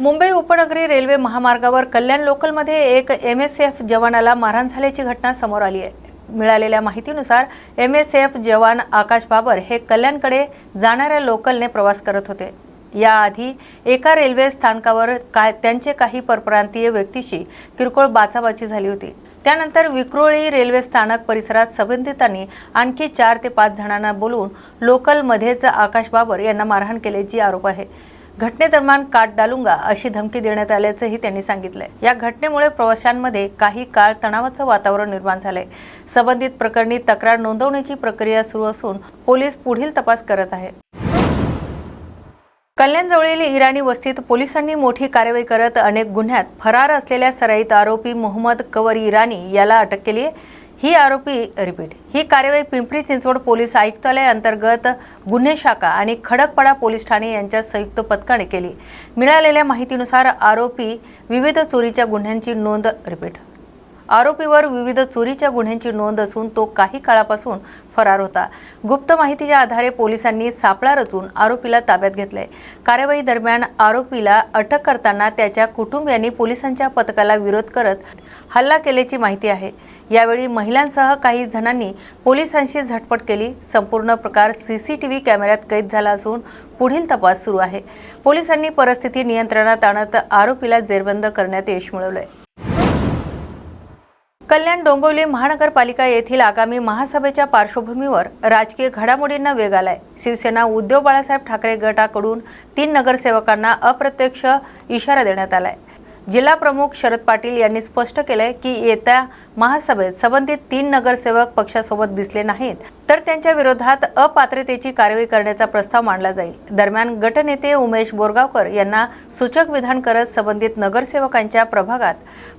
मुंबई उपनगरी रेल्वे महामार्गावर कल्याण लोकलमध्ये एक एम एस एफ जवानाला मारहाण झाल्याची घटना समोर आली आहे. मिळालेल्या माहितीनुसार एम एस एफ जवान आकाश बाबर हे कल्याणकडे जाणाऱ्या लोकलने प्रवास करत होते. याआधी एका रेल्वे स्थानकावर काय त्यांचे काही परप्रांतीय व्यक्तीशी किरकोळ बाचाबाची झाली होती. त्यानंतर विक्रोळी रेल्वे स्थानक परिसरात संबंधितांनी आणखी चार ते पाच जणांना बोलवून लोकलमध्येच आकाश बाबर यांना मारहाण केल्याची आरोप आहे. घटनेदरम्यान काट डालूंगा अशी धमकी देण्यात आल्याचंही त्यांनी सांगितलंय. या घटनेमुळे प्रवाशांमध्ये काही काळ तणावाचं वातावरण निर्माण झालंय. संबंधित प्रकरणी तक्रार नोंदवण्याची प्रक्रिया सुरू असून पोलीस पुढील तपास करत आहे कल्याणजवळील इराणी वस्तीत पोलिसांनी मोठी कारवाई करत अनेक गुन्ह्यात फरार असलेल्या सराईत आरोपी मोहम्मद कवर इराणी याला अटक केली आहे ही आरोपी रिपीट ही कार्यवाही पिंपरी चिंचवड पोलीस आयुक्तालय अंतर्गत गुन्हे शाखा आणि खडकपाडा पोलीस ठाणे यांच्या संयुक्त पथकाने केली. मिळालेल्या माहितीनुसार आरोपी विविध चोरीच्या गुन्ह्यांची नोंद रिपीट आरोपीवर विविध चोरीच्या गुन्ह्यांची नोंद असून तो काही काळापासून फरार होता. गुप्त माहितीच्या आधारे पोलिसांनी सापळा रचून आरोपीला ताब्यात घेतले. कार्यवाही दरम्यान आरोपीला अटक करताना त्याच्या कुटुंबियांनी पोलिसांच्या पथकाला विरोध करत हल्ला केल्याची माहिती आहे. यावेळी महिलांसह काही जणांनी पोलिसांशी झटपट केली. संपूर्ण प्रकार सीसीटीव्ही कॅमेऱ्यात कैद झाला असून पुढील तपास सुरू आहे. पोलिसांनी परिस्थिती नियंत्रणात आणत आरोपीला जेरबंद करण्यात यश मिळवलंय. कल्याण डोंबिवली महानगरपालिका येथील आगामी महासभेच्या पार्श्वभूमीवर राजकीय घडामोडींना वेग आलाय. शिवसेना उद्धव बाळासाहेब ठाकरे गटाकडून तीन नगरसेवकांना अप्रत्यक्ष इशारा देण्यात आलाय. जिल्हा प्रमुख शरद पाटील यांनी स्पष्ट केलंय की येत्या महासभेत संबंधित तीन नगरसेवक पक्षासोबत दिसले नाहीत तर त्यांच्या विरोधात अपात्रतेची कारवाई करण्याचा प्रस्ताव मांडला जाईल. दरम्यान गटनेते उमेश बोरगावकर यांना सूचक विधान करत संबंधित नगरसेवकांच्या प्रभागात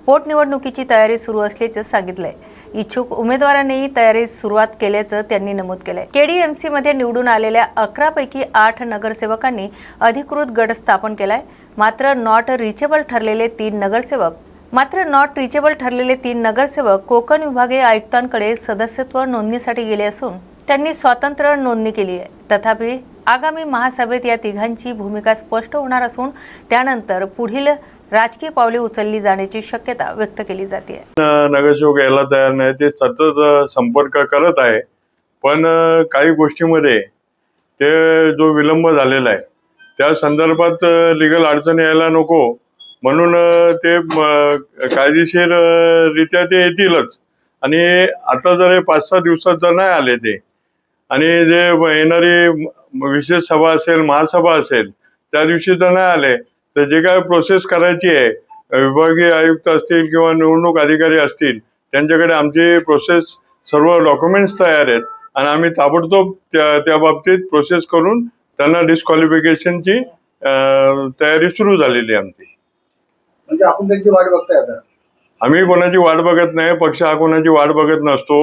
पोटनिवडणुकीची तयारी सुरू असल्याचं सांगितलंय. इच्छुक उमेदवारांनीही तयारीस सुरुवात केल्याचं त्यांनी नमूद केलंय. केडीएमसी मध्ये निवडून आलेल्या अकरा पैकी आठ नगरसेवकांनी अधिकृत गट स्थापन केलाय. मात्र नॉट रिचेबल ठरलेले तीन नगरसेवक मात्र नॉट रिचेबल ठरलेले तीन नगरसेवक कोकण विभागीय आयुक्तांकडे सदस्यत्व नोंदणीसाठी गेले असून त्यांनी स्वतंत्र नोंदणी केली आहे. तथापि आगामी महासभेत या तिघांची भूमिका स्पष्ट होणार असून त्यानंतर पुढील राजकीय पावले उचलली जाण्याची शक्यता व्यक्त केली जाते. नगरसेवक यायला तयार नाही ते सतत संपर्क करत आहे. पण काही गोष्टीमध्ये ते जो विलंब झालेला आहे त्या संदर्भात लिगल अडचण यायला नको. म्हणून ते कायदेशीर रित्या ते येतीलच. आणि आता जर हे पाच सहा दिवसात जर नाही आले ते आणि जे येणारी विशेष सभा असेल महासभा असेल त्या दिवशी जर नाही आले तर जे काय प्रोसेस करायची आहे विभागीय आयुक्त असतील किंवा निवडणूक अधिकारी असतील त्यांच्याकडे आमची प्रोसेस सर्व डॉक्युमेंट्स तयार आहेत. आणि आम्ही ताबडतोब त्या त्या बाबतीत प्रोसेस करून त्यांना डिस्क्वालिफिकेशनची तयारी सुरू झालेली आहे आमची. म्हणजे आपण त्यांची वाट बघताय आता. आम्ही कोणाची वाट बघत नाही पक्ष हा कोणाची वाट बघत नसतो.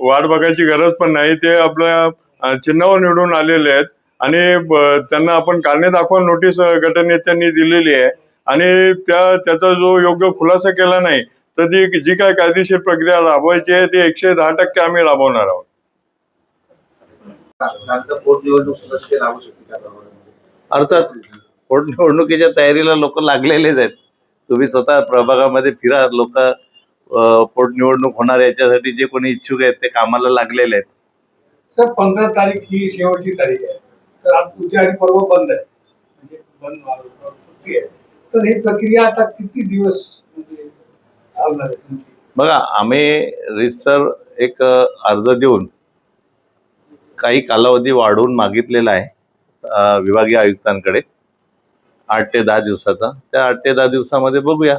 वाट बघायची गरज पण नाही ते आपल्या चिन्हावर निवडून आलेले आहेत. आणि त्यांना आपण कारणे दाखवा नोटीस गटनेत्यांनी दिलेली आहे. आणि त्या त्याचा जो योग्य खुलासा केला नाही तर ती जी काय कायदेशीर प्रक्रिया राबवायची आहे ती एकशे दहा टक्के आम्ही राबवणार आहोत नंतर पोटनिवडणूक सदस्य राहू शकते त्याप्रमाणे अर्थात पोटनिवडणुकीच्या तयारीला लोक लागलेलेच आहेत. तुम्ही स्वतः प्रभागामध्ये फिरा लोक पोटनिवडणूक होणार याच्यासाठी जे कोणी इच्छुक आहेत ते कामाला लागलेले आहेत. सर पंधरा तारीख ही शेवटची तारीख आहे. तर आज उद्या आणि पर्व बंद आहे. म्हणजे बंद मारून सुट्टी आहे. तर ही प्रक्रिया आता किती दिवस म्हणजे बघा आम्ही रिसर एक अर्ज देऊन काही कालावधी वाढवून मागितलेला आहे विभागीय आयुक्तांकडे. आठ ते दहा दिवसाचा. त्या आठ ते दहा दिवसामध्ये बघूया.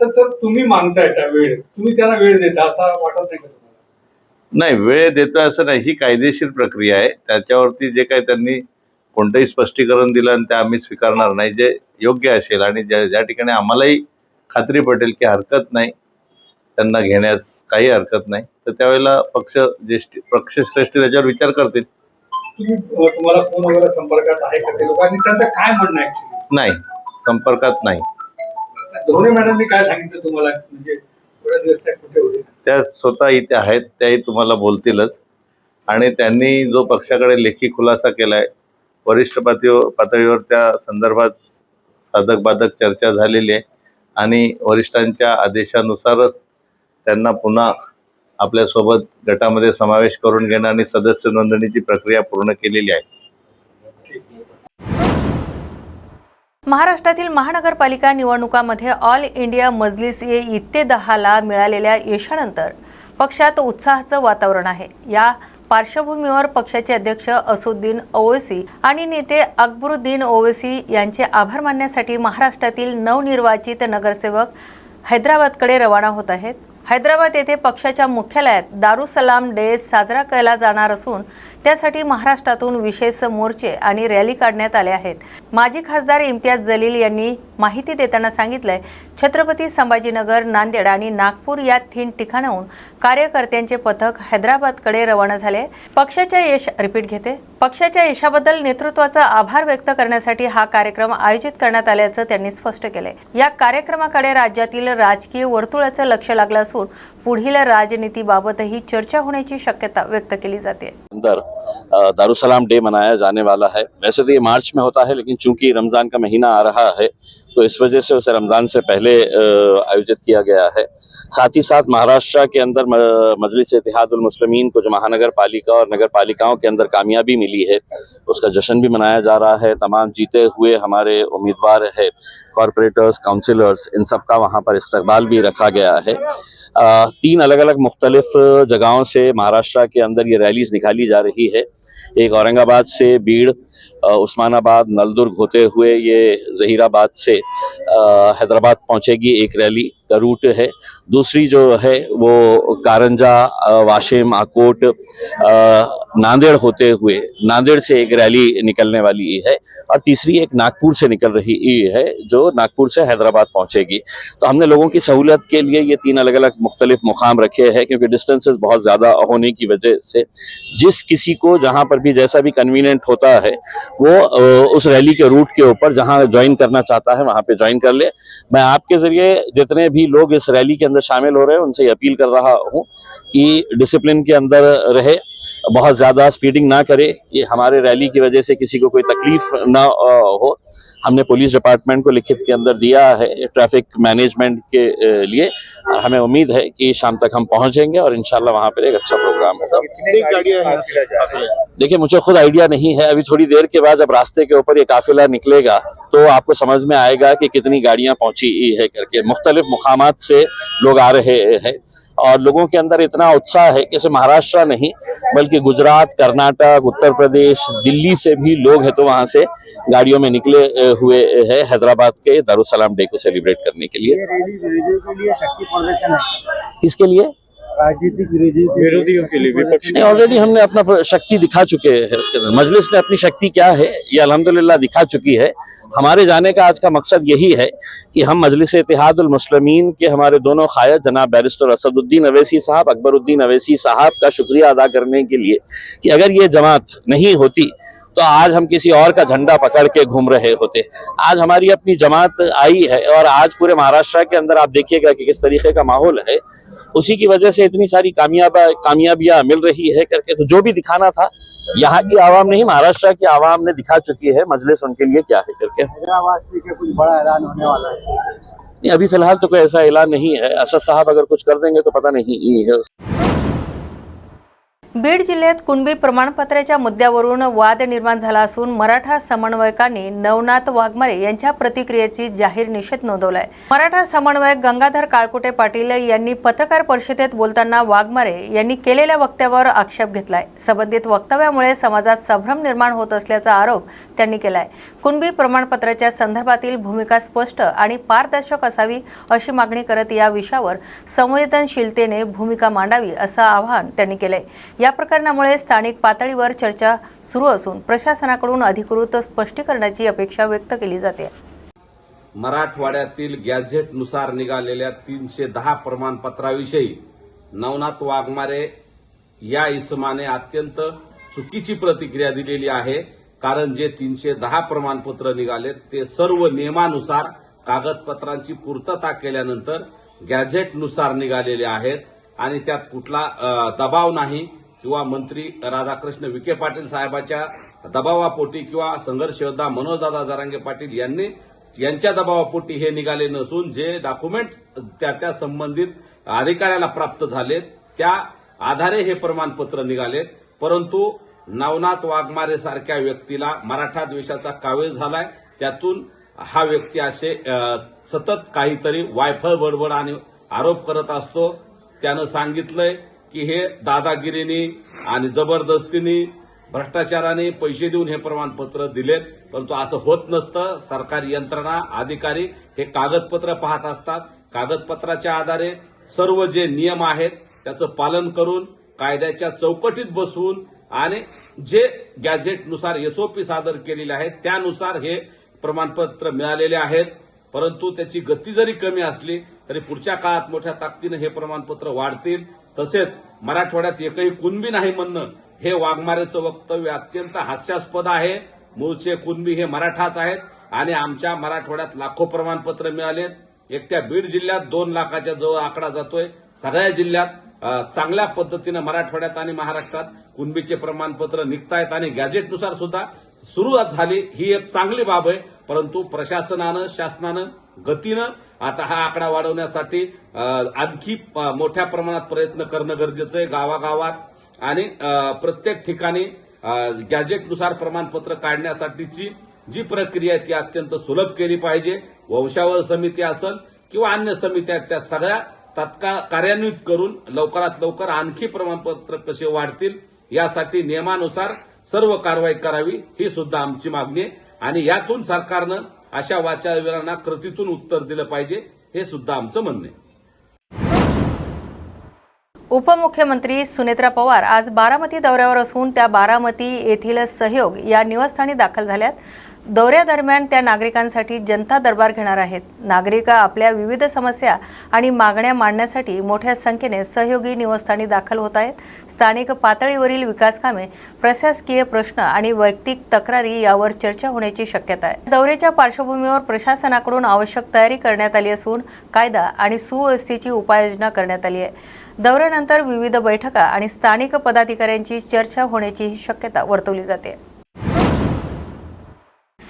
तर तुम्ही मागताय त्या वेळ. तुम्ही त्यांना वेळ देता असं वाटत नाही नाही वेळ देतोय असं नाही. ही कायदेशीर प्रक्रिया आहे. त्याच्यावरती जे काही त्यांनी कोणतंही स्पष्टीकरण दिलं आणि ते आम्ही स्वीकारणार नाही. जे योग्य असेल आणि ज्या ज्या ठिकाणी आम्हालाही खात्री पटेल की हरकत नाही त्यांना घेण्यास काही हरकत नाही. तर त्यावेळेला पक्ष ज्येष्ठ पक्षश्रेष्ठी त्याच्यावर विचार करतील. अं, तुम्हाला फोन वगैरे संपर्कात आहे का ते लोक? आणि त्यांचं काय म्हणणं आहे? नाही संपर्कात नाही. धोणे मॅडमनी काय सांगितलं तुम्हाला? म्हणजे थोड्या त्या कुठे होते? त्या स्वतः इथे आहेत त्याही तुम्हाला बोलतीलच. आणि त्यांनी जो पक्षाकडे लेखी खुलासा केलाय वरिष्ठ पातळीवर पातळीवर त्या संदर्भात साधक बाधक चर्चा झालेली आहे. आणि वरिष्ठांच्या आदेशानुसारच त्यांना पुन्हा आपल्यासोबत गटामध्ये समावेश करून घेणं आणि सदस्य नोंदणीची प्रक्रिया पूर्ण केलेली आहे. महाराष्ट्रातील महानगरपालिका निवडणुकामध्ये ऑल इंडिया मजलिस ए इत्तेदहाला मिळालेल्या यशानंतर पक्षात उत्साहाचं वातावरण आहे. या पार्श्वभूमीवर पक्षाचे अध्यक्ष असुद्दीन ओवेसी आणि नेते अकबरुद्दीन ओवेसी यांचे आभार मानण्यासाठी महाराष्ट्रातील नवनिर्वाचित नगरसेवक हैदराबादकडे रवाना होत आहेत. हैदराबाद येथे पक्षाच्या मुख्यालयात दारुसलाम डे साजरा केला जाणार असून त्यासाठी महाराष्ट्रातून विशेष मोर्चे आणि रॅली काढण्यात आले आहेत. माजी खासदार इम्तियाज जलील यांनी माहिती देताना सांगितलंय छत्रपती संभाजीनगर नांदेड आणि नागपूर या तीन ठिकाणाहून कार्यकर्त्यांचे पथक हैदराबादकडे रवाना झाले. पक्षाच्या यश रिपीट घेते पक्षाच्या यशाबद्दल नेतृत्वाचा आभार व्यक्त करण्यासाठी हा कार्यक्रम आयोजित करण्यात आल्याचं त्यांनी स्पष्ट केलंय. या कार्यक्रमाकडे राज्यातील राजकीय वर्तुळाचं लक्ष लागलं असून पुढील राजनीतीबाबतही चर्चा होण्याची शक्यता व्यक्त केली जाते. अंदर दारुसलाम डे मनाया जाने वाला है। वैसे तो ये मार्च में होता है लेकिन चूंकि रमज़ान का महीना आ रहा है तो इस वजह से उसे रमज़ान से पहले अ, आयोजित किया गया है साथ ही साथ महाराष्ट्र के अंदर म- मजलिस इतिहादुल मुस्लिमीन को जो महानगर पालिका और नगर पालिकाओं के अंदर कामयाबी मिली है उसका जश्न भी मनाया जा रहा है तमाम जीते हुए हमारे उम्मीदवार है कॉरपोरेटर्स काउंसिलर्स इन सब का वहाँ पर इस्तकबाल भी रखा गया है अ, तीन अलग अलग मुख्तलिफ जगहों से महाराष्ट्र के अंदर ये रैलीज निकाली जा रही है एक औरंगाबाद से बीड़ अ, उस्मानाबाद नलदुर्ग होते हुए ये जहीराबाद से अ, हैदराबाद पहुंचेगी एक रैली। का रूट है दूसरी जो है वो कारंजा अ, वाशिम आकोट अ, नांदेड़ होते हुए नांदेड़ से एक रैली निकलने वाली है और तीसरी एक नागपुर से निकल रही है जो नागपुर से हैदराबाद पहुंचेगी तो हमने लोगों की सहूलियत के लिए ये तीन अलग अलग मुख्तलिफ मुकाम रखे हैं क्योंकि डिस्टेंसेस बहुत ज़्यादा होने की वजह से जिस किसी को जहाँ पर भी जैसा भी कन्वीनियंट होता है वो अ, उस रैली के रूट के ऊपर जहाँ ज्वाइन करना चाहता है वहाँ पे ज्वाइन कर ले मैं आपके जरिए जितने भी लोग इस रैली के अंदर शामिल हो रहे हैं उनसे ये अपील कर रहा हूँ कि डिसिप्लिन के अंदर रहे बहुत ज़्यादा स्पीडिंग ना करे कि हमारे रैली की वजह से किसी को कोई तकलीफ ना अ, हो हमने पुलिस डिपार्टमेंट को लिखित के अंदर दिया है ट्रैफिक मैनेजमेंट के अ, लिए और हमें उम्मीद है कि शाम तक हम पहुंचेंगे और इंशाल्लाह वहाँ पर एक अच्छा प्रोग्राम होगा कितनी गाड़ियां हैं देखिए मुझे खुद आइडिया नहीं है अभी थोड़ी देर के बाद जब रास्ते के ऊपर ये काफिला निकलेगा तो आपको समझ में आएगा कि कितनी गाड़ियां पहुंची है करके मुख्तलिफ मुकामात से लोग आ रहे हैं और लोगों के अंदर इतना उत्साह है कि सिर्फ महाराष्ट्र नहीं बल्कि गुजरात कर्नाटक उत्तर प्रदेश दिल्ली से भी लोग हैं तो वहां से गाड़ियों में निकले अ, हुए हैं हैदराबाद के दारुसलाम डे को सेलिब्रेट करने के लिए ये रैली विरोधियों के लिए शक्ति प्रदर्शन है किसके लिए राजनीतिक विरोधियों के विरोधियों के लिए विपक्ष नहीं ऑलरेडी हमने अपना प- शक्ति दिखा चुके हैं उसके अंदर मजलिस ने अपनी शक्ति क्या है ये अल्हम्दुलिल्लाह दिखा चुकी है हमारे जाने का आज का मकसद यही है कि हम मजलिस इतिहादुल मुस्लिमीन के हमारे दोनों खायद जनाब बैरिस्टर असदुद्दीन अवैसी साहब अकबरुद्दीन अवैसी साहब का शुक्रिया अदा करने के लिए कि अगर ये जमात नहीं होती तो आज हम किसी और का झंडा पकड़ के घूम रहे होते आज हमारी अपनी जमात आई है और आज पूरे महाराष्ट्र के अंदर आप देखिएगा कि किस तरीके का माहौल है उसी की वजह से इतनी सारी कामयाब कामयाबियां मिल रही है करके तो जो भी दिखाना था यहाँ की आवाम नहीं महाराष्ट्र की आवाम ने दिखा चुकी है मजलिस उनके लिए क्या है करके हैदराबाद से के कुछ बड़ा ऐलान होने वाला है नहीं अभी फिलहाल तो कोई ऐसा ऐलान नहीं है असद बीड जिल्ह्यात कुणबी प्रमाणपत्राच्या मुद्द्यावरून वाद निर्माण झाला असून मराठा समन्वयकांनी नवनाथ वाघमारे यांच्या प्रतिक्रियेची जाहीर निषेध नोंदवलाय. मराठा समन्वयक गंगाधर काळकुटे पाटील यांनी पत्रकार परिषदेत बोलताना वाघमारे यांनी केलेल्या वक्तव्यावर आक्षेप घेतलाय. संबंधित वक्तव्यामुळे समाजात संभ्रम निर्माण होत असल्याचा आरोप त्यांनी केलाय. कुणबी प्रमाणपत्राच्या संदर्भातील भूमिका स्पष्ट आणि पारदर्शक असावी अशी मागणी करत या विषयावर संवेदनशीलतेने भूमिका मांडावी असं आवाहन त्यांनी केलंय. या प्रकरणामुळे स्थानिक पातळीवर चर्चा सुरू असून प्रशासनाकडून अधिकृत स्पष्टीकरणाची अपेक्षा व्यक्त केली जाते. मराठवाड्यातील गॅझेटनुसार निघालेल्या तीनशे दहा प्रमाणपत्राविषयी नवनाथ वाघमारे या इसमाने अत्यंत चुकीची प्रतिक्रिया दिलेली आहे कारण जे तीनशे दहा प्रमाणपत्र निघालेत ते सर्व नियमानुसार कागदपत्रांची पूर्तता केल्यानंतर गॅझेटनुसार निघालेले आहेत आणि त्यात कुठला दबाव नाही किंवा मंत्री राधाकृष्ण विखे पाटील साहेबाच्या दबावापोटी किंवा संघर्ष योद्धा मनोजदादा जरांगे पाटील यांनी यांच्या दबावापोटी हे निघाले नसून जे डॉक्युमेंट त्या त्या संबंधित अधिकाऱ्याला प्राप्त झालेत त्या आधारे हे प्रमाणपत्र निघालेत. परंतु नवनाथ वाघमारे सारख्या व्यक्तीला मराठा द्वेषाचा कावेळ झालाय. त्यातून हा व्यक्ती असे सतत काहीतरी वायफळ बडबड आणि आरोप करत असतो. त्यानं सांगितलंय की हे दादागिरीनी आणि जबरदस्तीनी भ्रष्टाचाराने पैसे देऊन हे प्रमाणपत्र दिलेत परंतु असं होत नसतं. सरकारी यंत्रणा अधिकारी हे कागदपत्र पाहत असतात. कागदपत्राच्या आधारे सर्व जे नियम आहेत त्याचं पालन करून कायद्याच्या चौकटीत बसवून आणि जे गॅझेटनुसार एसओपी सादर केलेले आहेत त्यानुसार हे प्रमाणपत्र मिळालेले आहेत. परंतु त्याची गती जरी कमी असली तरी पुढच्या काळात मोठ्या ताकदीनं हे प्रमाणपत्र वाढतील. तसेच मराठवाड्यात एकही कुणबी नाही म्हणणं हे वाघमारेचं वक्तव्य अत्यंत हास्यास्पद आहे. मूळचे कुणबी हे मराठाच आहेत आणि आमच्या मराठवाड्यात लाखो प्रमाणपत्र मिळालेत. एकट्या बीड जिल्ह्यात दोन लाखाच्या जवळ आकडा जातोय. सगळ्या जिल्ह्यात चांगल्या पद्धतीनं मराठवाड्यात आणि महाराष्ट्रात कुणबीचे प्रमाणपत्र निघतायत आणि गॅजेटनुसार सुद्धा सुरुवात झाली. ही एक चांगली बाब आहे. परंतु प्रशासनानं शासनानं गतीनं आता हा आकडा वाढवण्यासाठी आणखी मोठ्या प्रमाणात प्रयत्न करणं गरजेचं आहे गावागावात. आणि प्रत्येक ठिकाणी गॅजेटनुसार प्रमाणपत्र काढण्यासाठीची जी प्रक्रिया आहे ती अत्यंत सुलभ केली पाहिजे. वंशावळ समिती असेल किंवा अन्य समित्या आहेत त्या सगळ्या तत्काळ कार्यान्वित करून लवकरात लवकर आणखी प्रमाणपत्र कसे वाढतील यासाठी नियमानुसार सर्व कारवाई करावी ही सुद्धा आमची मागणी आहे. आणि यातून सरकारनं अशा वाचावीरांना कृतीतून उत्तर दिलं पाहिजे हे सुद्धा आमचं म्हणणं आहे. उपमुख्यमंत्री सुनेत्रा पवार आज बारामती दौऱ्यावर असून त्या बारामती येथील सहयोग या निवासस्थानी दाखल झाल्यात. दौऱ्यादरम्यान त्या नागरिकांसाठी जनता दरबार घेणार आहेत. नागरिक आपल्या विविध समस्या आणि मागण्या मांडण्यासाठी मोठ्या संख्येने सहयोगी निवासस्थानी दाखल होत आहेत. स्थानिक पातळीवरील विकासकामे प्रशासकीय प्रश्न आणि वैयक्तिक तक्रारी यावर चर्चा होण्याची शक्यता आहे. दौऱ्याच्या पार्श्वभूमीवर प्रशासनाकडून आवश्यक तयारी करण्यात आली असून कायदा आणि सुव्यवस्थेची उपाययोजना करण्यात आली आहे. दौऱ्यानंतर विविध बैठका आणि स्थानिक पदाधिकाऱ्यांची चर्चा होण्याची शक्यता वर्तवली जाते.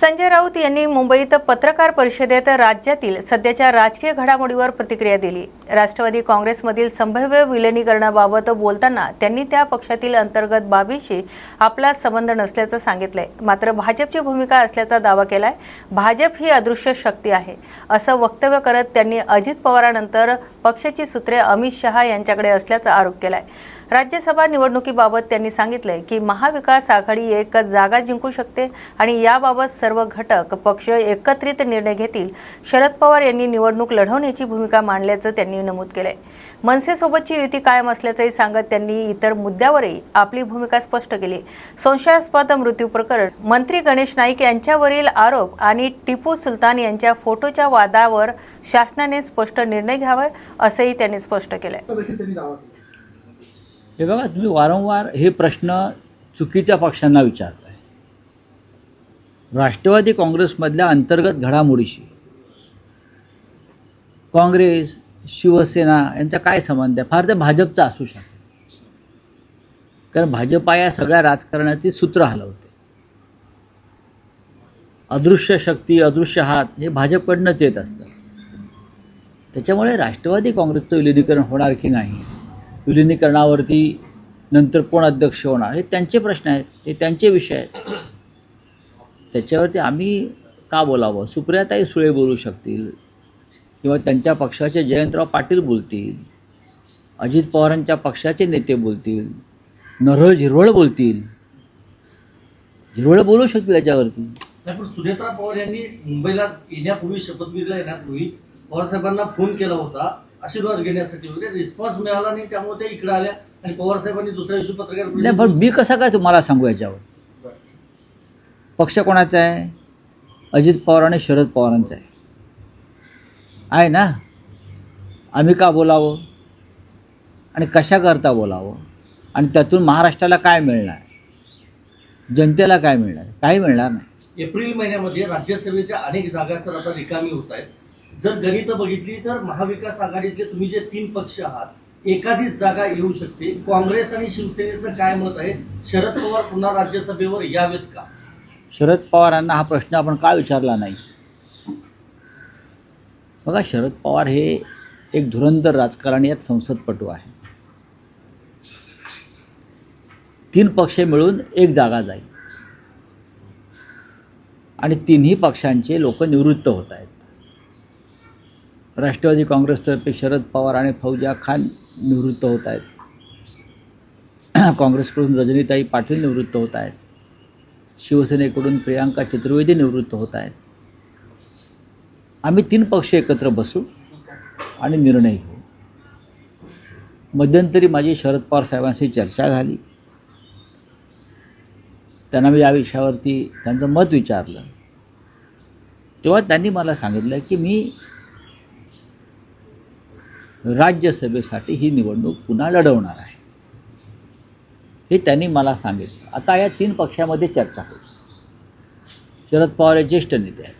संजय राऊत यांनी मुंबईत पत्रकार परिषदेत राज्यातील सध्याच्या राजकीय घडामोडीवर प्रतिक्रिया दिली. राष्ट्रवादी काँग्रेसमधील संभाव्य विलिनीकरणाबाबत बोलताना त्यांनी त्या पक्षातील अंतर्गत बाबीशी आपला संबंध नसल्याचं सांगितलंय. मात्र भाजपची भूमिका असल्याचा दावा केलाय. भाजप ही अदृश्य शक्ती आहे असं वक्तव्य करत त्यांनी अजित पवारानंतर पक्षाची सूत्रे अमित शहा यांच्याकडे असल्याचा आरोप केलाय. राज्यसभा निवडणुकीबाबत त्यांनी सांगितलंय की महाविकास आघाडी एक जागा जिंकू शकते आणि याबाबत सर्व घटक पक्ष एकत्रित निर्णय घेतील. शरद पवार यांनी निवडणूक लढवण्याची भूमिका मांडल्याचं त्यांनी नमूद केलंय. मनसेसोबतची युती कायम असल्याचंही सांगत त्यांनी इतर मुद्द्यावरही आपली भूमिका स्पष्ट केली. संशयास्पद मृत्यू प्रकरण मंत्री गणेश नाईक यांच्यावरील आरोप आणि टिपू सुलतान यांच्या फोटोच्या वादावर शासनाने स्पष्ट निर्णय घ्यावा असंही त्यांनी स्पष्ट केलंय. हे बघा तुम्ही वारंवार हे प्रश्न चुकीच्या पक्षांना विचारताय. राष्ट्रवादी काँग्रेसमधल्या अंतर्गत घडामोडीशी काँग्रेस शिवसेना यांचा काय संबंध आहे? फार तर भाजपचा असू शकतो. कारण भाजपा या सगळ्या राजकारणाची सूत्र हलवते. अदृश्य शक्ती अदृश्य हात हे भाजपकडनंच येत असतं त्याच्यामुळे राष्ट्रवादी काँग्रेसचं विलिनीकरण होणार की नाही? विलिनीकरणावरती नंतर कोण अध्यक्ष होणार? हे त्यांचे प्रश्न आहेत ते त्यांचे विषय आहेत. त्याच्यावरती आम्ही का बोलावं? सुप्रियाताई सुळे बोलू शकतील किंवा त्यांच्या पक्षाचे जयंतराव पाटील बोलतील अजित पवारांच्या पक्षाचे नेते बोलतील नरहळ झिरवळ बोलतील. झिरवळ बोलू शकतील याच्यावरती. पण सुनेत्रा पवार यांनी मुंबईला येण्यापूर्वी शपथविधीला येण्यापूर्वी पवारसाहेबांना फोन केला होता. आशीर्वाद घेण्यासाठी वगैरे रिस्पॉन्स मिळाला नाही त्यामुळे त्या इकडे आल्या. आणि पवार साहेबांनी दुसऱ्या दिवशी पत्रकार नाही पण मी कसा काय तुम्हाला सांगू याच्यावर? पक्ष कोणाचा आहे? अजित पवार आणि शरद पवारांचा आहे. आहे ना? आम्ही का बोलावं? आणि कशाकरता बोलावं? आणि त्यातून महाराष्ट्राला काय मिळणार? जनतेला काय मिळणार? काही मिळणार नाही. एप्रिल महिन्यामध्ये राज्यसभेच्या अनेक जागा सर आता रिकामी होत आहेत. जर गणित बघितली तर महाविकास आघाडीतले तुम्ही जे तीन पक्ष आहात एखादीच जागा येऊ शकते. काँग्रेस आणि शिवसेनेचं काय मत आहे? शरद पवार पुन्हा राज्यसभेवर यावेत का? शरद पवारांना हा प्रश्न आपण का विचारला नाही? बघा शरद पवार हे एक धुरंधर राजकारणी यात संसदपटू आहे. तीन पक्ष मिळून एक जागा जाईल. आणि तिन्ही पक्षांचे लोक निवृत्त होत आहेत. राष्ट्रवादी काँग्रेसतर्फे शरद पवार आणि फौजा खान निवृत्त होत आहेत. काँग्रेसकडून रजनीताई पाटील निवृत्त होत आहेत. शिवसेनेकडून प्रियांका चतुर्वेदी निवृत्त होत आहेत. आम्ही तीन पक्ष एकत्र बसू आणि निर्णय घेऊ. मध्यंतरी माझी शरद पवार साहेबांशी चर्चा झाली. त्यांना मी या विषयावरती त्यांचं मत विचारलं. तेव्हा त्यांनी मला सांगितलं की मी राज्यसभेसाठी ही निवडणूक पुन्हा लढवणार आहे. हे त्यांनी मला सांगितलं. आता या तीन पक्षामध्ये चर्चा होईल शरद पवार हे ज्येष्ठ नेते आहेत.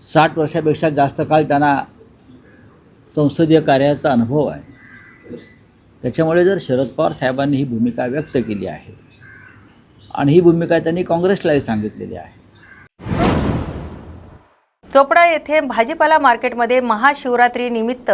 साठ वर्षापेक्षा जास्त काळ त्यांना संसदीय कार्याचा अनुभव आहे. त्याच्यामुळे जर शरद पवार साहेबांनी ही भूमिका व्यक्त केली आहे आणि ही भूमिका त्यांनी काँग्रेसलाही सांगितलेली आहे चोपडा येथे भाजीपाला मार्केटमध्ये महाशिवरात्री निमित्त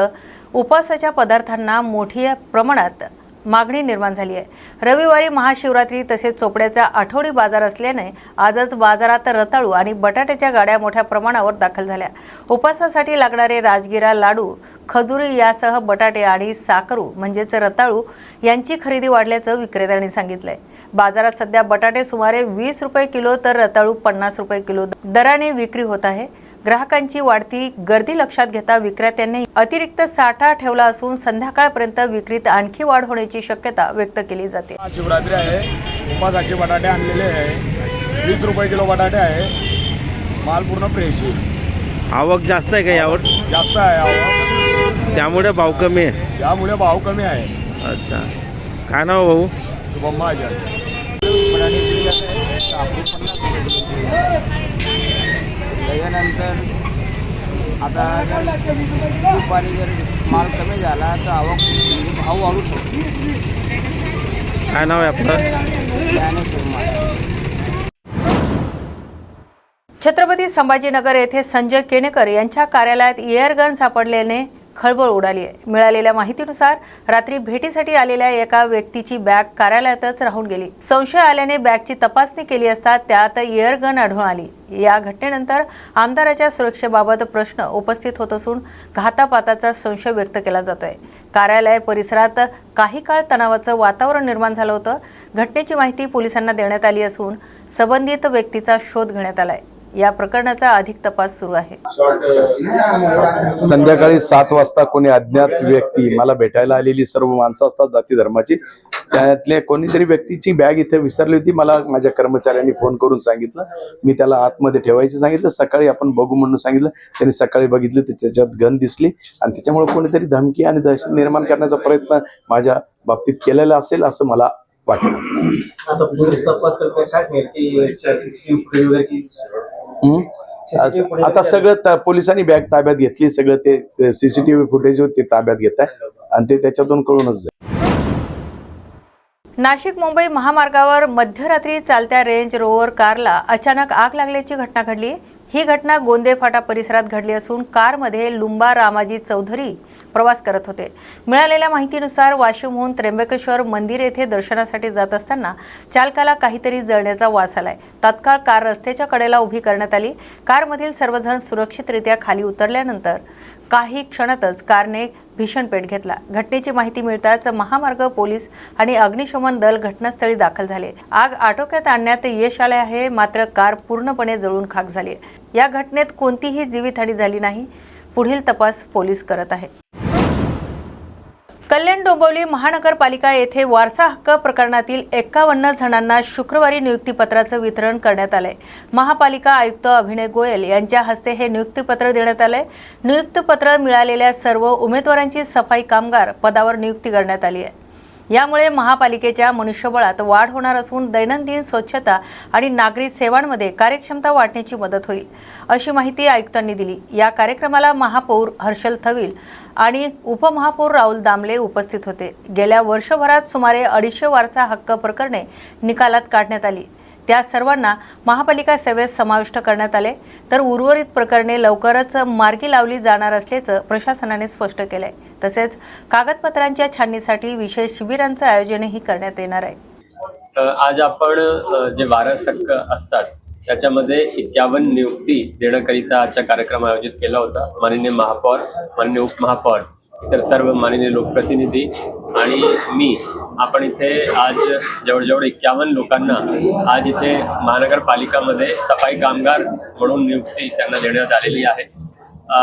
उपवासाच्या पदार्थांना मोठ्या प्रमाणात मागणी निर्माण झाली आहे. रविवारी महाशिवरात्री तसेच चोपड्याचा आठवडी बाजार असल्याने आजच बाजारात रताळू आणि बटाट्याच्या गाड्या मोठ्या प्रमाणावर दाखल झाल्या. उपासासाठी लागणारे राजगिरा लाडू खजुरी यासह बटाटे आणि साकरू म्हणजेच रताळू यांची खरेदी वाढल्याचं विक्रेत्यांनी सांगितलंय. बाजारात सध्या बटाटे सुमारे वीस रुपये किलो तर रताळू पन्नास रुपये किलो दराने विक्री होत आहे. ग्राहकांची वाढती गर्दी लक्षात घेता विक्रेत्यांनी अतिरिक्त साठा ठेवला असून संध्याकाळपर्यंत विक्रीत आणखी वाढ होण्याची शक्यता व्यक्त केली जाते. शिवरात्री आहे. उपासाचे बटाटे आणलेले आहे. वीस रुपये किलो बटाटे आहे. माल पूर्ण फ्रेश आहे. आवक जास्त आहे का यावर? जास्त आहे आवक. त्यामुळे भाव कमी आहे. त्यामुळे भाव कमी आहे. अच्छा. काय नाव भाऊ? शुभम महाजन. त्याच्यानंतर आता जर दुपारी जर माल कमी झाला तर आवक म्हणजे भाव वाढू शकतो. काय नाव आहे आपलं? ज्ञानेश्वर छत्रपती संभाजीनगर येथे संजय केणेकर यांच्या कार्यालयात एअरगन सापडल्याने खळबळ उडाली आहे. मिळालेल्या माहितीनुसार रात्री भेटीसाठी आलेल्या एका व्यक्तीची बॅग कार्यालयातच राहून गेली. संशय आल्याने बॅगची तपासणी केली असता त्यात एअरगन आढळून आली. या घटनेनंतर आमदाराच्या सुरक्षेबाबत प्रश्न उपस्थित होत असून घातापाताचा संशय व्यक्त केला जातोय. कार्यालय परिसरात काही काळ तणावाचं वातावरण निर्माण झालं होतं. घटनेची माहिती पोलिसांना देण्यात आली असून संबंधित व्यक्तीचा शोध घेण्यात आलाय. या प्रकरणाचा अधिक तपास सुरू आहे. संध्याकाळी सात वाजता कोणी अज्ञात व्यक्ती मला भेटायला आलेली सर्व माणसं असतात जाती धर्माची त्यातल्या कोणीतरी व्यक्तीची बॅग इथे विसरली होती मला माझ्या कर्मचाऱ्यांनी फोन करून सांगितलं. मी त्याला आतमध्ये ठेवायचं सांगितलं. सकाळी आपण बघू म्हणून सांगितलं. त्यांनी सकाळी बघितलं तर त्याच्यात गन दिसली. आणि त्याच्यामुळे कोणीतरी धमकी आणि दहशत निर्माण करण्याचा प्रयत्न माझ्या बाबतीत केलेला असेल असं मला वाटतं. आता पोलीस तपास करते काय सांगेल की हम्म? आता सगळं ता- पोलिसांनी बॅग ताब्यात घेतली सगळं ते सीसीटीव्ही फुटेज ते ताब्यात घेत आहे. आणि ते त्याच्यातून कळूनच जाईल. नाशिक मुंबई महामार्गावर मध्यरात्री चालत्या रेंज रोवर कारला अचानक आग लागल्याची घटना घडली. ही घटना गोंदे फाटा परिसरात घडली असून कारमध्ये लुंबा रामाजी चौधरी प्रवास करत होते. मिळालेल्या माहितीनुसार वाशिमहून त्र्यंबकेश्वर मंदिर येथे दर्शनासाठी जात असताना चालकाला काहीतरी जळण्याचा वास आलाय. तात्काळ कार रस्त्याच्या कडेला उभी करण्यात आली. कारमधील सर्वजण सुरक्षितरित्या खाली उतरल्यानंतर काही क्षणातच कारने भीषण पेट घेतला. घटनेची माहिती मिळताच महामार्ग पोलीस आणि अग्निशमन दल घटनास्थळी दाखल झाले. आग आटोक्यात आणण्यात यश आले आहे मात्र कार पूर्णपणे जळून खाक झाली आहे. या घटनेत कोणतीही जीवितहानी झाली नाही. पुढील तपास पोलीस करत आहे कल्याण डोंबिवली महानगरपालिका येथे वारसा हक्क प्रकरणातील एकावन्न जणांना शुक्रवारी नियुक्तीपत्राचं वितरण करण्यात आलंय. महापालिका आयुक्त अभिनय गोयल यांच्या हस्ते हे नियुक्तीपत्र देण्यात आलंय. नियुक्तीपत्र मिळालेल्या सर्व उमेदवारांची सफाई कामगार पदावर नियुक्ती करण्यात आली आहे. यामुळे महापालिकेच्या मनुष्यबळात वाढ होणार असून दैनंदिन स्वच्छता आणि नागरी सेवांमध्ये कार्यक्षमता वाढण्याची मदत होईल अशी माहिती आयुक्तांनी दिली. या कार्यक्रमाला महापौर हर्षल थविल आणि उपमहापौर राहुल दामले उपस्थित होते. गेल्या वर्षभरात सुमारे अडीचशे वारसा हक्क प्रकरणे निकालात काढण्यात आली. त्या सर्वांना महापालिका सेवेत समाविष्ट करण्यात आले. तर उर्वरित प्रकरणे लवकरच मार्गी लावली जाणार असल्याचं प्रशासनाने स्पष्ट केलंय. तसेच कागदपत्रांच्या छाननीसाठी विशेष शिबिरांचं आयोजनही करण्यात येणार आहे. आज आपण जे वारस हक्क असतात त्याच्यामध्ये एक्यावन्न नियुक्ती देण्याकरिता आजचा कार्यक्रम आयोजित केला होता. माननीय महापौर माननीय उपमहापौर इतर सर्व माननीय लोकप्रतिनिधी आणि मी आपण इथे आज जवळजवळ एक्क्यावन्न लोकांना आज इथे महानगरपालिकामध्ये सफाई कामगार म्हणून नियुक्ती त्यांना देण्यात आलेली आहे.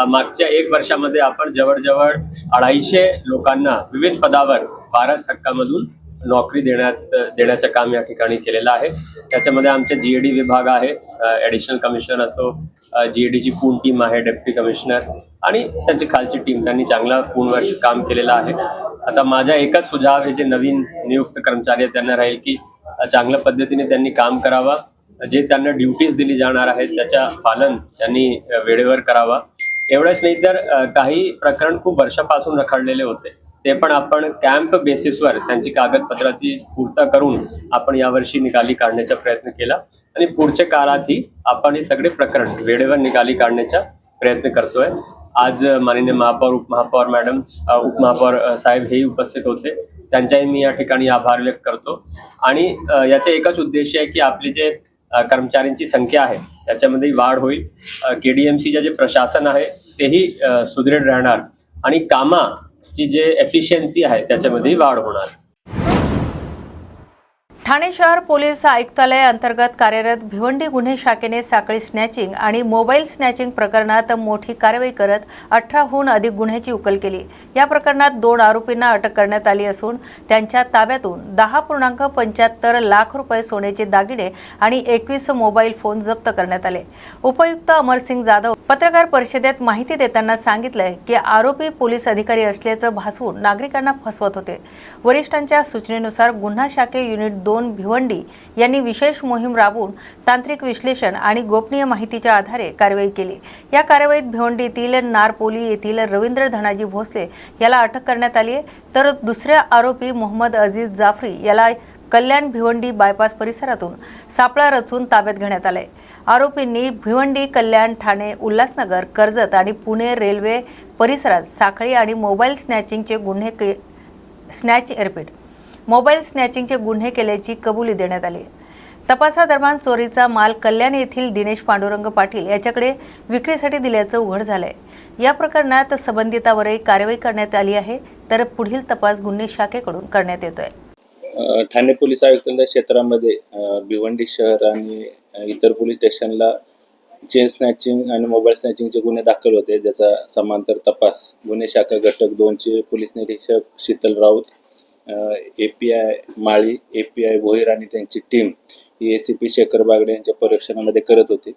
मागच्या एक वर्षामध्ये आपण जवळजवळ अडीचशे लोकांना विविध पदावर बारा हक्कामधून नोकरी देण्यात देण्याचं काम या ठिकाणी केलेलं आहे. त्याच्यामध्ये आमचे जी डी विभाग आहे ॲडिशनल कमिशनर असो जीएडीची पूर्ण टीम आहे डेप्युटी कमिशनर आणि त्यांची खालची टीम त्यांनी चांगला पूर्ण वर्ष काम केलेलं आहे. आता माझा एकच सुझाव हे जे नवीन नियुक्त कर्मचारी आहेत त्यांना राहील की चांगल्या पद्धतीने त्यांनी काम करावा. जे त्यांना ड्युटीज दिली जाणार आहेत त्याच्या पालन त्यांनी वेळेवर करावा. एवढंच नाही तर काही प्रकरण खूप वर्षापासून रखडलेले होते. ते पण आपण कॅम्प बेसिसवर त्यांची कागदपत्राची पूर्तता करून आपण यावर्षी निकाली काढण्याचा प्रयत्न केला. आणि पुढच्या काळातही आपण हे सगळे प्रकरण वेळेवर निकाली काढण्याचा प्रयत्न करतोय. आज माननीय महापौर उपमहापौर मॅडम उपमहापौर साहेब हेही उपस्थित होते. त्यांचाही मी या ठिकाणी आभार व्यक्त करतो. आणि याचा एकच उद्देश आहे की आपली जे कर्मचाऱ्यांची संख्या आहे त्याच्यामध्ये वाढ होईल. के डी एम सीचे जे प्रशासन आहे तेही सुदृढ राहणार. आणि कामा ची जे एफिशियन्सी आहे त्याच्यामध्येही वाढ होणार. ठाणे शहर पोलीस आयुक्तालय अंतर्गत कार्यरत भिवंडी गुन्हे शाखेने साखळी स्नॅचिंग आणि मोबाईल स्नॅचिंग प्रकरणात मोठी कारवाई करत अठराहून अधिक गुन्ह्याची उकल केली. या प्रकरणात दोन आरोपींना अटक करण्यात आली असून त्यांच्या ताब्यातून दहा पूर्णांक पंच्याहत्तर लाख रुपये सोन्याचे दागिने आणि एकवीस मोबाईल फोन जप्त करण्यात आले. उपयुक्त अमरसिंग जाधव पत्रकार परिषदेत माहिती देताना सांगितलंय की आरोपी पोलीस अधिकारी असल्याचं भासवून नागरिकांना फसवत होते. वरिष्ठांच्या सूचनेनुसार गुन्हा शाखे युनिट दोन भिवंडी यांनी विशेष मोहीम राबवून तांत्रिक विश्लेषण आणि गोपनीय माहितीच्या आधारे कारवाई केली. या कारवाईत भिवंडीतील नारपोली येथील रवींद्र धनाजी भोसले याला अटक करण्यात आली आहे. तर दुसऱ्या आरोपी मोहम्मद अजीज जाफरी याला कल्याण भिवंडी बायपास परिसरातून सापळा रचून ताब्यात घेण्यात आलाय. आरोपींनी भिवंडी कल्याण ठाणे उल्हासनगर कर्जत आणि पुणे रेल्वे परिसरात साखळी आणि मोबाईल स्नॅचिंगचे गुन्हे के स्नॅच रिपीट मोबाईल स्नॅचिंगचे गुन्हे केल्याची कबुली देण्यात आली. तपासादरम्यान चोरीचा माल कल्याण येथील दिनेश पांडुरंग पाटील याच्याकडे विक्रीसाठी दिल्याचं उघड झालंय. या प्रकरणात संबंधितावरही कारवाई करण्यात आली आहे तर पुढील तपास गुन्हे शाखेकडून करण्यात येतोय. ठाणे पोलीस आयुक्तांच्या क्षेत्रामध्ये भिवंडी शहर आणि इतर पोलीस स्टेशनला चेन स्नॅचिंग आणि मोबाईल स्नॅचिंगचे गुन्हे दाखल होते ज्याचा समांतर तपास. गुन्हे शाखा घटक दोनचे पोलीस निरीक्षक Sheetal Raut A P I Mali A P I Bhoir आणि त्यांची team he A C P Shekhar Bagde यांच्या परीक्षणामध्ये करत होती.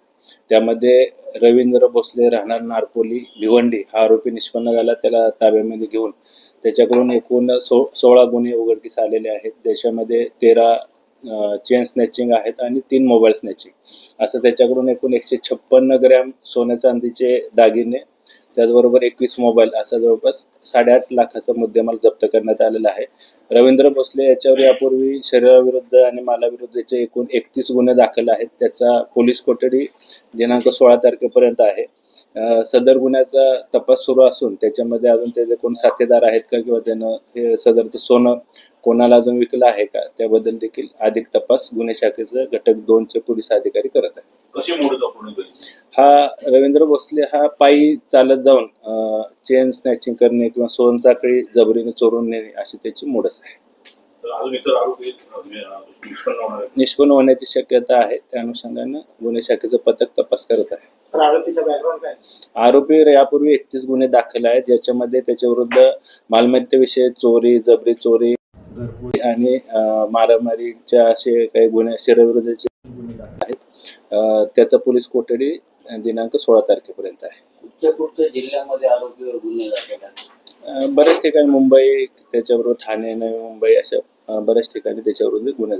त्यामध्ये रवींद्र भोसले राहणार नारपोली भिवंडी हा आरोपी निष्पन्न झाला. त्याला ताब्यामध्ये घेऊन त्याच्याकडून एकूण सो सोळा गुन्हे उघडकीस आलेले आहेत. त्याच्यामध्ये तेरा चेन स्नॅचिंग आहेत आणि तीन मोबाईल स्नॅचिंग असं त्याच्याकडून एकूण एकशे छप्पन्न ग्रॅम सोन्या चांदीचे दागिने त्याचबरोबर एकवीस मोबाईल असा जवळपास साडेआठ लाखाचा मुद्देमाल जप्त करण्यात आलेला आहे. रवींद्र भोसले याच्यावर यापूर्वी शरीराविरुद्ध आणि मालाविरुद्धचे एकूण एकतीस गुन्हे दाखल आहेत. त्याचा पोलीस कोठडी दिनांक सोळा तारखेपर्यंत आहे. सदर गुन्ह्याचा तपास सुरू असून त्याच्यामध्ये अजून त्याचे कोण साथीदार आहेत का किंवा त्यानं हे सदरचं सोनं कोणाला अजून विकलं आहे का त्याबद्दल देखील अधिक तपास गुन्हे शाखेचं घटक दोनचे पोलीस अधिकारी करत आहेत. कशी मोड हा रवींद्र भोसले हा पायी चालत जाऊन चेन स्नॅचिंग करणे किंवा सोन चाकळी जबरीने चोरून नेणे अशी त्याची मूडच आहे. अजून इतर आरोपी अ, निष्पन्न होणार आहेत. निष्पन्न होण्याची शक्यता आहे. त्या अनुषंगानं गुन्हे शाखेचं पथक तपास करत आहे. आरोपी यापूर्वी एकतीस गुन्हे दाखल आहेत ज्याच्यामध्ये त्याच्या विरुद्ध मालमत्तेविषयी चोरी जबरी चोरी घरफोडी आणि अं, मारामारीच्या असे काही गुन्हे शरीरविरुद्धचे गुन्हे दाखल आहेत. त्याचा पोलीस कोठडी दिनांक सोळा तारखेपर्यंत आहे. कुठच्या जिल्ह्यामध्ये आरोपीवर गुन्हे बऱ्याच ठिकाणी मुंबई त्याच्याबरोबर ठाणे नवी मुंबई अशा बऱ्याच ठिकाणी त्याच्याविरुद्ध गुन्हे